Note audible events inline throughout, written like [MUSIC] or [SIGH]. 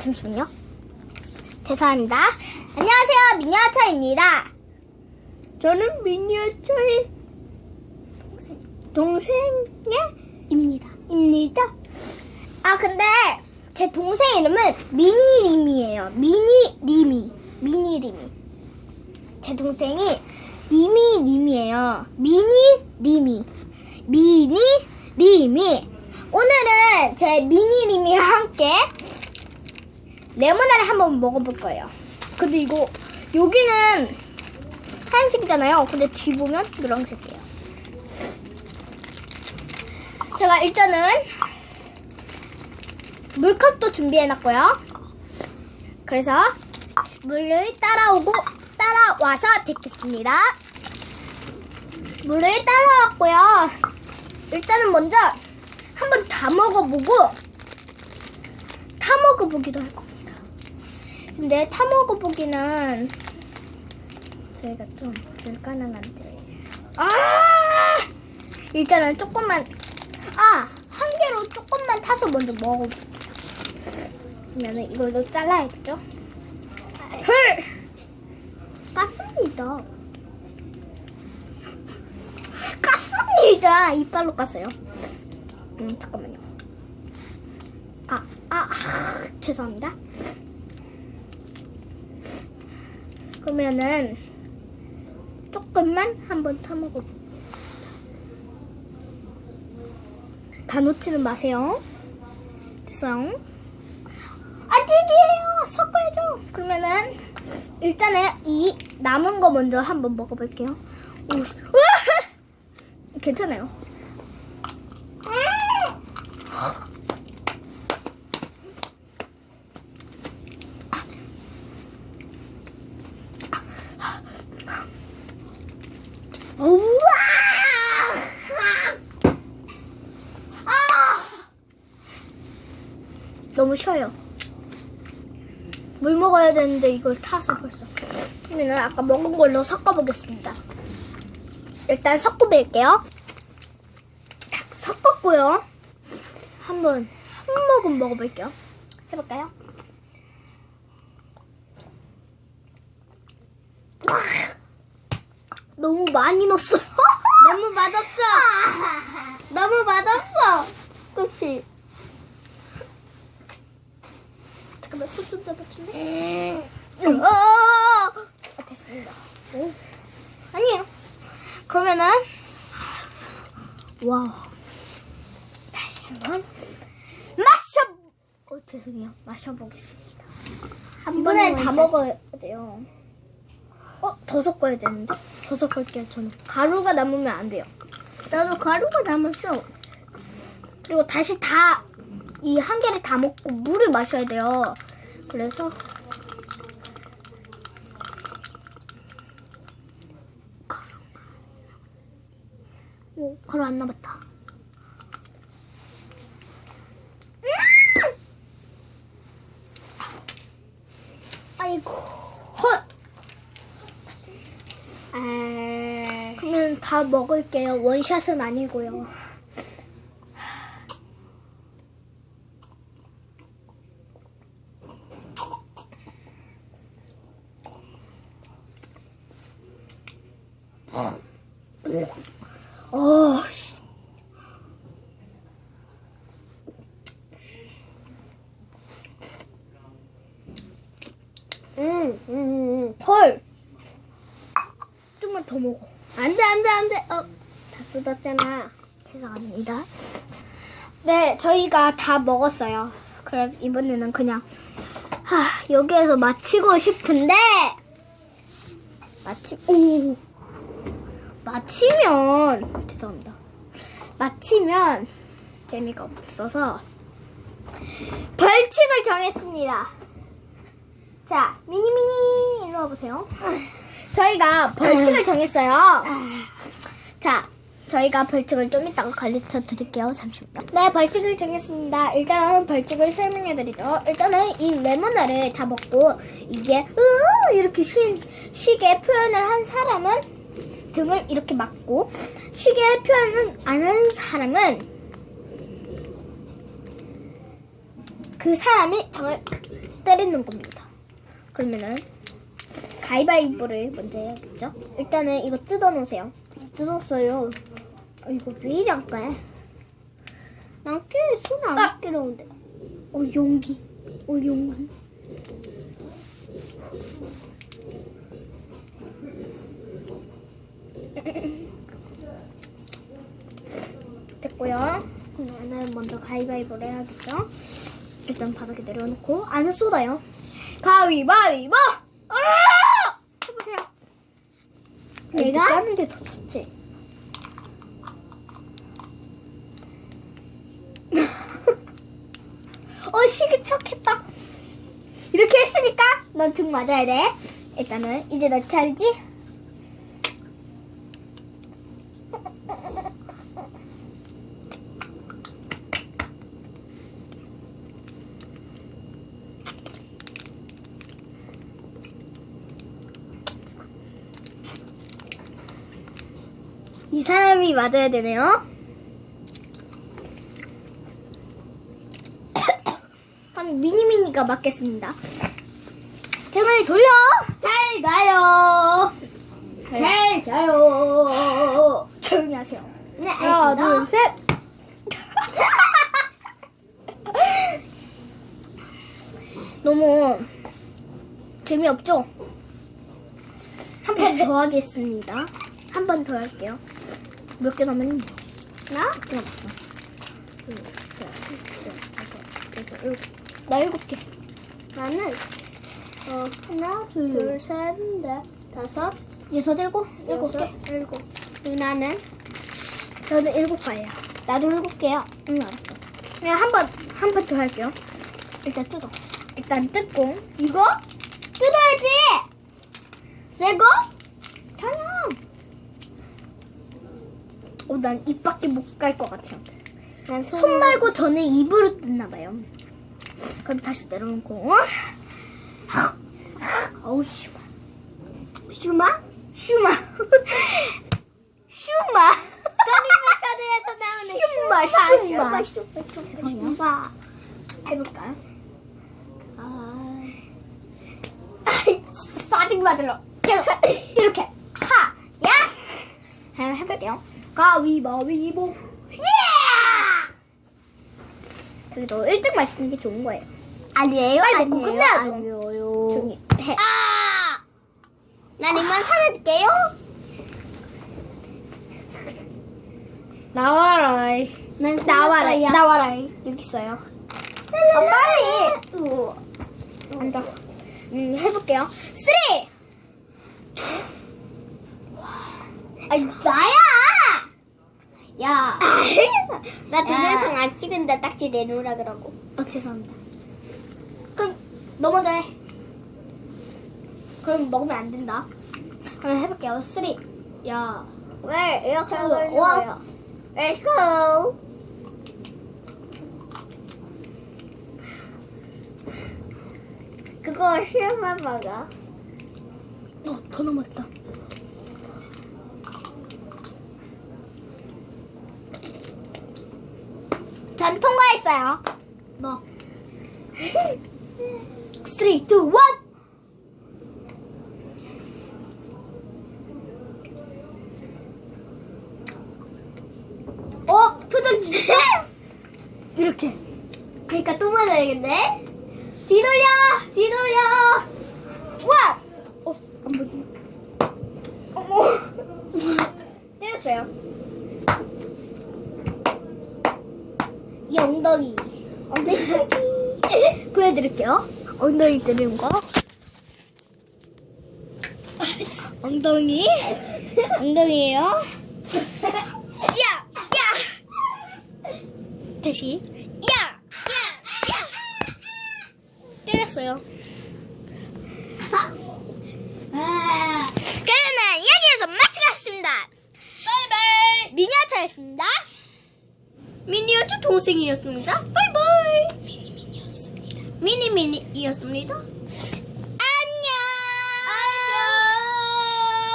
아, 잠시만요. 죄송합니다. 안녕하세요. 미니어처입니다. 저는 미니어처의 동생 의 입니다. 입니다. 아, 근데 제 동생 이름은 미니림이에요. 미니림이. 미니림이. 제 동생이 미미림이에요. 미니림이. 미니림이. 오늘은 제 미니림이와 함께 레모나를 한번 먹어볼 거예요. 근데 이거 여기는 하얀색이잖아요. 근데 뒤 보면 노란색이에요. 제가 일단은 물컵도 준비해놨고요. 그래서 물을 따라오고 따라와서 뵙겠습니다. 물을 따라왔고요. 일단은 먼저 한번 다 먹어보고 타 먹어보기도 할 겁니다. 근데 타 먹어보기는 저희가 좀 불가능한 데. 아! 일단은 조금만 아! 한 개로 조금만 타서 먼저 먹어볼게요. 그러면은 이걸로 잘라야겠죠? 헐! 깠습니다. 깠습니다! 이빨로 깠어요. 음, 잠깐만요. 아, 아, 아, 죄송합니다. 그러면은 조금만 한번 타먹어볼게요. 다 놓치는 마세요. 됐어요. 아직이에요. 섞어야죠. 그러면은 일단은 이 남은 거 먼저 한번 먹어볼게요. 오! [LAUGHS] 괜찮아요. 우와! 아! 너무 쉬어요. 물 먹어야 되는데 이걸 타서 벌써. 그러면 아까 먹은 걸로 섞어보겠습니다. 일단 섞어볼게요. 딱 섞었고요. 한번 한 모금 먹어볼게요. 해볼까요? 너무 많이 넣었어요. [LAUGHS] 너무 맛없어. [LAUGHS] 너무 맛없어. 그렇지. 잠깐만 손좀 잡아줄래? 음. 어, 아, 됐습니다. 오. 아니에요. 그러면은 와 다시 한번 마셔. 어 죄송해요. 마셔보겠습니다. 한 번에 다 먹어야 돼요. 어, 더 섞어야 되는데? 더 섞을게요, 저는. 가루가 남으면 안 돼요. 나도 가루가 남았어. 그리고 다시 다, 이 한 개를 다 먹고 물을 마셔야 돼요. 그래서, 가루. 오, 가루 안 남았다. 음! 아이고, 헛! 아, 그러면 다 먹을게요. 원샷은 아니고요. 어, 씨. 음, 음, 음, 헐. 좀만 더 먹어. 안돼 안돼 안돼. 어, 다 쏟았잖아. 죄송합니다. 네, 저희가 다 먹었어요. 그럼 이번에는 그냥 하, 여기에서 마치고 싶은데 마치 오 마치면 죄송합니다. 마치면 재미가 없어서 벌칙을 정했습니다. 자, 미니미니 일로 와보세요. 저희가 벌칙을 정했어요. 자, 저희가 벌칙을 좀 이따가 가르쳐 드릴게요. 잠시만요. 네, 벌칙을 정했습니다. 일단 벌칙을 설명해 드리죠. 일단은 이 레모나를 다 먹고 이게 으 이렇게 쉬, 쉬게 표현을 한 사람은 등을 이렇게 막고 쉬게 표현은 안 하는 사람은 그 사람이 등을 때리는 겁니다. 그러면은 가위바위보를 먼저 해야겠죠? 일단은 이거 뜯어놓으세요. 뜯었어요. 아, 이거 왜 이리 안 까요? 난깨손안 아! 미끄러운데. 어 용기. 어 용기. [LAUGHS] 됐고요. 그러면은 먼저 가위바위보를 해야겠죠? 일단 바닥에 내려놓고 안에 쏟아요. 가위바위보! 아! 해보세요. 내가? 까는 게 더 좋지. [LAUGHS] 어 시기 척했다. 이렇게 했으니까 넌 등 맞아야 돼. 일단은 이제 너 차례지? 이 사람이 맞아야 되네요. [COUGHS] 그럼 미니미니가 맞겠습니다. 재근이 돌려! 잘 가요. 잘 자요. 조용히 하세요. 네, 하나, 알겠습니다. 둘, 셋! [LAUGHS] 너무 재미없죠? 한 번 더 하겠습니다. 한 번 더 할게요. 몇 개 남았니? 나? 개 남았어. 나 일곱 개. 나는 어 하나, 둘, 둘, 셋, 넷, 다섯, 여섯, 일곱? 일곱 개. 일곱. 누나는 저는 일곱 개예요. 나도 일곱 개요. 응, 알았어. 그냥 한 번, 한 번 더 할게요. 일단 뜯어. 일단 뜯고. 이거? 뜯어야지! 새거? 자야! 어, 난 입 밖에 못 갈 것 같아요. 난손 말고 저는 입으로 뜯나 봐요. 그럼 다시 내려놓고. 어우, 슈마. 슈마? 슈마. 슈마. 카드에서 나오는 슈마, 슈마. 슈마, 슈마, 죄송해요. 슈마. 해볼까요? 아, 싸딩 맞으러 이렇게 하, 야. 한번 해볼게요. 가위바위보. 예! 그래도 1등 맛있는 게 좋은 거예요. 아니에요, 빨리 먹고 끝내야죠. 아니에요. 해. 아! 난 이만 사라질게요. 나와라. 난 나와라. 나와라. 여기 있어요. 아, 빨리. 우와. 앉아. 음, 해볼게요. 쓰리. 아니, 나야! 야. [LAUGHS] 나 야. 동영상 안 찍은다 딱지 내놓으라 그러고. 어, 죄송합니다. 그럼, 너 먼저 해. 그럼 먹으면 안 된다. 그럼 해볼게요. 쓰리. 야. 왜 이렇게 그, 걸려요? Let's go. 그거 실험만 먹어. 어, 더 남았다. 했어요. 너. 3, 2, 1! 어, 표정 진짜? 이렇게. 그러니까 또 맞아야겠네. 뒤돌려! 뒤돌려! 와! 어, 안 보지. 어머. 때렸어요. 이 엉덩이. 엉덩이. [LAUGHS] 보여드릴게요. 엉덩이 때리는 거. 엉덩이. 엉덩이에요. 야! 야! 다시. 야! 야! 야! 때렸어요. 그러면 여기에서 마치겠습니다. 바이바이. 미니어처였습니다. 미니어처 동생이었습니다. 바이바이. 미니미니였습니다. 미니미니이었습니다. 안녕.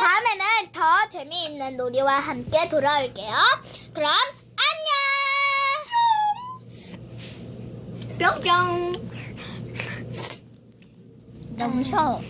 다음에는 더 재미있는 놀이와 함께 돌아올게요. 그럼 안녕. 뿅뿅. 너무 쉬워.